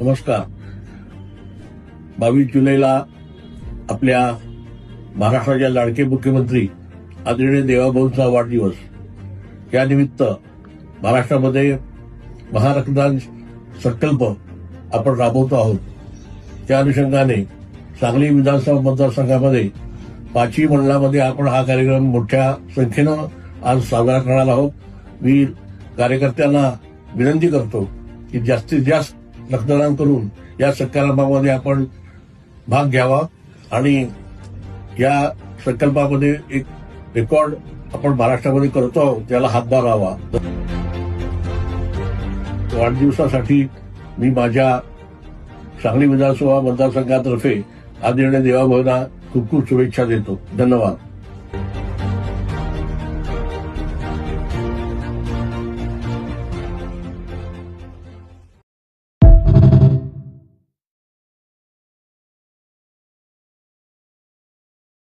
नमस्कार. बावीस जुलैला आपल्या महाराष्ट्राच्या लाडके मुख्यमंत्री आदरणीय देवाभाऊंचा वाढदिवस. यानिमित्त महाराष्ट्रामध्ये महारक्तदान संकल्प आपण राबवतो आहोत. त्या अनुषंगाने सांगली विधानसभा मतदारसंघामध्ये पाचवी मंडळामध्ये आपण हा कार्यक्रम मोठ्या संख्येनं आज साजरा करणार आहोत. मी कार्यकर्त्यांना विनंती करतो की जास्तीत जास्त रक्तदान करून या संकल्पामध्ये आपण भाग घ्यावा. आणि या संकल्पामध्ये एक रेकॉर्ड आपण महाराष्ट्रामध्ये करतो आहोत त्याला हातभार लावा. वाढदिवसासाठी मी माझ्या सांगली विधानसभा मतदारसंघातर्फे आदरणीय देवाभाऊंना खूप खूप शुभेच्छा देतो. धन्यवाद.